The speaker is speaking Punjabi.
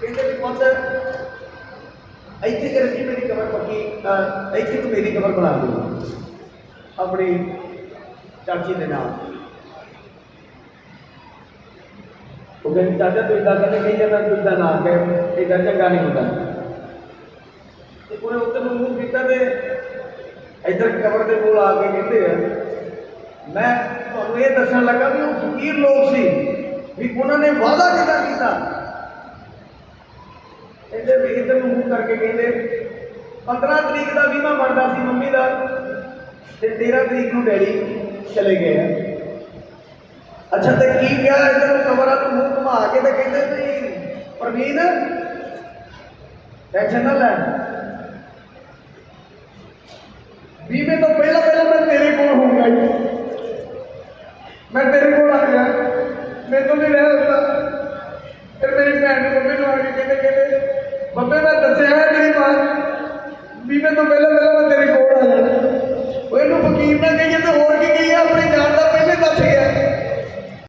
ਕਹਿੰਦੇ ਵੀ ਪੁੱਤ ਇੱਥੇ ਕਰ ਜੀ ਮੇਰੀ ਕਬਰ ਪੱਕੀ ਅਹ, ਇੱਥੇ ਤੂੰ ਮੇਰੀ ਕਬਰ ਬਣਾ ਦੇ ਆਪਣੀ ਚਾਚੀ ਦੇ ਨਾਲ। ਉਹ ਕਹਿੰਦੀ ਚਾਚਾ ਤੂੰ ਇਦਾਂ ਕਹਿੰਦੇ ਕਹੀ ਜਾਂਦਾ? ਤੂੰ ਇਦਾਂ ਨਾ ਕਹਿ। ਇਦਾਂ ਚੰਗਾ ਨਹੀਂ ਹੁੰਦਾ। ਤੇ ਉਹਨੇ ਉੱਤੇ ਨੂੰ ਮੂੰਹ ਕੀਤਾ ਤੇ ਇੱਧਰ ਕਬਰ ਦੇ ਕੋਲ ਆ ਕੇ ਕਹਿੰਦੇ ਆ ਮੈਂ ਤੁਹਾਨੂੰ ਇਹ ਦੱਸਣ ਲੱਗਾ ਵੀ ਉਹ ਫਕੀਰ ਲੋਕ ਸੀ ਵੀ ਉਹਨਾਂ ਨੇ ਵਾਅਦਾ ਕਿਦਾਂ ਕੀਤਾ? ਕਹਿੰਦੇ ਵੀ ਇੱਧਰ ਨੂੰ ਮੂੰਹ ਕਰਕੇ ਕਹਿੰਦੇ 15 ਤਰੀਕ ਦਾ ਵੀਮਾ ਬਣਦਾ ਸੀ ਮੰਮੀ ਦਾ ਤੇ 13 ਤਰੀਕ ਨੂੰ ਡੈਡੀ ਚਲੇ ਗਏ ਆ। ਅੱਛਾ ਤੇ ਕੀ ਕਿਹਾ ਇਹਨਾਂ ਨੂੰ ਕਬਰਾਂ ਤੋਂ ਮੂੰਹ ਘੁਮਾ ਕੇ ਤੇ ਕਹਿੰਦੇ ਵੀ ਪ੍ਰਵੀਨ ਟੈਨਸ਼ਨ ਨਾ ਲੈ। ਵੀਮੇ ਤੋਂ ਪਹਿਲਾਂ ਪਹਿਲਾਂ ਮੈਂ ਤੇਰੇ ਕੋਲ ਹੋਊਂਗਾ ਜੀ। ਮੈਂ ਤੇਰੇ ਕੋਲ ਆ ਗਿਆ। ਮੈਨੂੰ ਨਹੀਂ ਰਹਿ ਹੁੰਦਾ। ਬੱਬੇ, ਮੈਂ ਦੱਸਿਆ ਹੈ ਮੇਰੀ ਮਾਂ ਵੀ ਮੈਂ ਤੋਂ ਪਹਿਲਾਂ ਪਹਿਲਾਂ ਮੈਂ ਤੇਰੇ ਕੋਲ ਆ ਜਾਣਾ ਉਹ ਇਹਨੂੰ ਫਕੀਰ ਨੇ